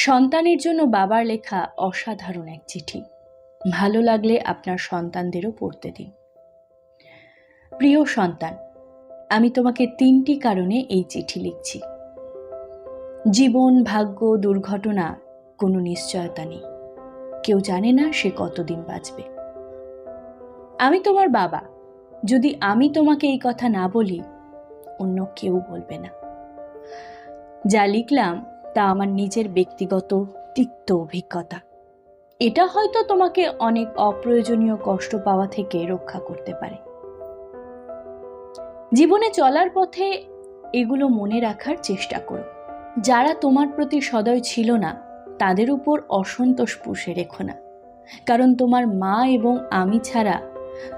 সন্তানের জন্য বাবার লেখা অসাধারণ এক চিঠি। ভালো লাগলে আপনার সন্তানদেরও পড়তে দিন। প্রিয় সন্তান, আমি তোমাকে তিনটি কারণে এই চিঠি লিখছি। জীবন, ভাগ্য, দুর্ঘটনা, কোনো নিশ্চয়তা নেই। কেউ জানে না সে কতদিন বাঁচবে। আমি তোমার বাবা। যদি আমি তোমাকে এই কথা না বলি, অন্য কেউ বলবে না। যা লিখলাম তা আমার নিজের ব্যক্তিগত, তিক্ত অভিজ্ঞতা। এটা হয়তো তোমাকে অনেক অপ্রয়োজনীয় কষ্ট পাওয়া থেকে রক্ষা করতে পারে। জীবনে চলার পথে এগুলো মনে রাখার চেষ্টা করো। যারা তোমার প্রতি সদয় ছিল না, তাদের উপর অসন্তোষ পুষে রেখো না। কারণ তোমার মা এবং আমি ছাড়া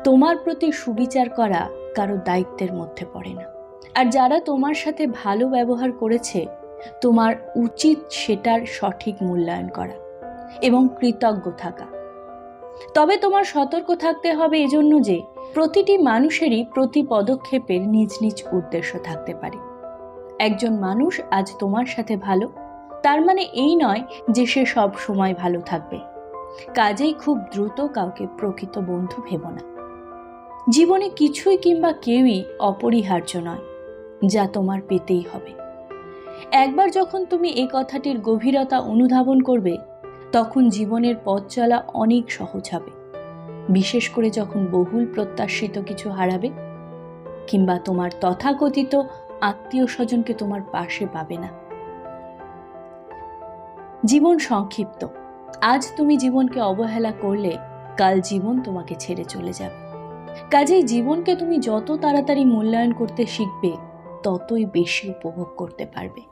তোমার প্রতি সুবিচার করা কারও দায়িত্বের মধ্যে পড়ে না। আর যারা তোমার সাথে ভালো ব্যবহার করেছে তোমার উচিত সেটার সঠিক মূল্যায়ন করা এবং কৃতজ্ঞ থাকা। তবে তোমার সতর্ক থাকতে হবে এজন্য যে প্রতিটি মানুষেরই প্রতি পদক্ষেপের নিজ নিজ উদ্দেশ্য থাকতে পারে। একজন মানুষ আজ তোমার সাথে ভালো, তার মানে এই নয় যে সে সব সময় ভালো থাকবে। কাজেই খুব দ্রুত কাউকে প্রকৃত বন্ধু ভেব না। জীবনে কিছুই কিংবা কেউই অপরিহার্য নয়, যা তোমার পেতেই হবে। একবার যখন তুমি এই কথাটির গভীরতা অনুধাবন করবে, তখন জীবনের পথ চলা অনেক সহজ হবে। বিশেষ করে যখন বহুল প্রত্যাশিত কিছু হারাবে, কিংবা তোমার তথাকথিত আত্মীয় স্বজনকে তোমার পাশে পাবে না। জীবন সংক্ষিপ্ত। আজ তুমি জীবনকে অবহেলা করলে, কাল জীবন তোমাকে ছেড়ে চলে যাবে। কাজেই জীবনকে তুমি যত তাড়াতাড়ি মূল্যায়ন করতে শিখবে, ততই বেশি উপভোগ করতে পারবে।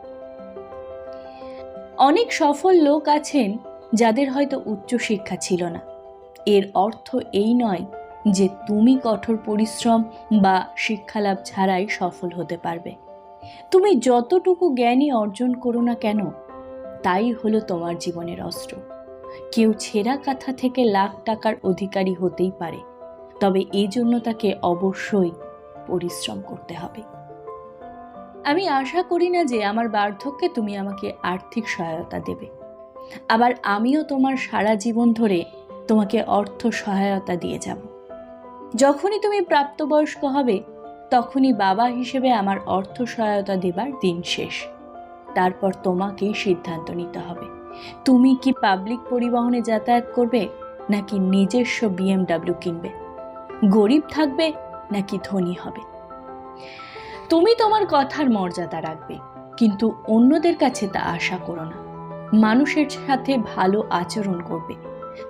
অনেক সফল লোক আছেন যাদের হয়তো উচ্চশিক্ষা ছিল না। এর অর্থ এই নয় যে তুমি কঠোর পরিশ্রম বা শিক্ষালাভ ছাড়াই সফল হতে পারবে। তুমি যতটুকু জ্ঞানই অর্জন করো না কেন, তাই হলো তোমার জীবনের অস্ত্র। কেউ ছেঁড়া কাঁথা থেকে লাখ টাকার অধিকারী হতেই পারে, তবে এই জন্য তাকে অবশ্যই পরিশ্রম করতে হবে। আমি আশা করি না যে আমার বার্ধক্যে তুমি আমাকে আর্থিক সহায়তা দেবে। আবার আমিও তোমার সারা জীবন ধরে তোমাকে অর্থ সহায়তা দিয়ে যাব। যখনই তুমি প্রাপ্তবয়স্ক হবে, তখনই বাবা হিসেবে আমার অর্থ সহায়তা দেবার দিন শেষ। তারপর তোমাকেই সিদ্ধান্ত নিতে হবে। তুমি কি পাবলিক পরিবহনে যাতায়াত করবে, নাকি নিজস্ব বিএমডাব্লিউ কিনবে? গরিব থাকবে, নাকি ধনী হবে? তুমি তোমার কথার মর্যাদা রাখবে, কিন্তু অন্যদের কাছে তা আশা করো না। মানুষের সাথে ভালো আচরণ করবে,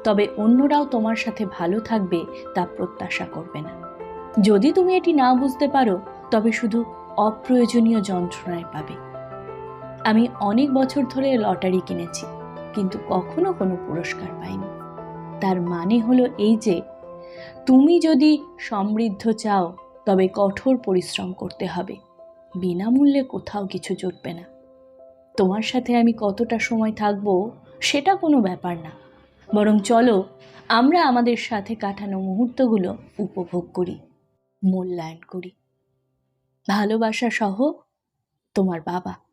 তবে অন্যরাও তোমার সাথে ভালো থাকবে তা প্রত্যাশা করবে না। যদি তুমি এটি না বুঝতে পারো, তবে শুধু অপ্রয়োজনীয় যন্ত্রণায় পাবে। আমি অনেক বছর ধরে লটারি কিনেছি, কিন্তু কখনো কোনো পুরস্কার পাইনি। তার মানে হলো এই যে, তুমি যদি সমৃদ্ধ চাও তবে কঠোর পরিশ্রম করতে হবে। বিনামূল্যে কোথাও কিছু জুটবে না। তোমার সাথে আমি কতটা সময় থাকব সেটা কোনো ব্যাপার না। বরং চলো, আমরা আমাদের সাথে কাটানো মুহূর্তগুলো উপভোগ করি, মূল্যায়ন করি। ভালোবাসা সহ তোমার বাবা।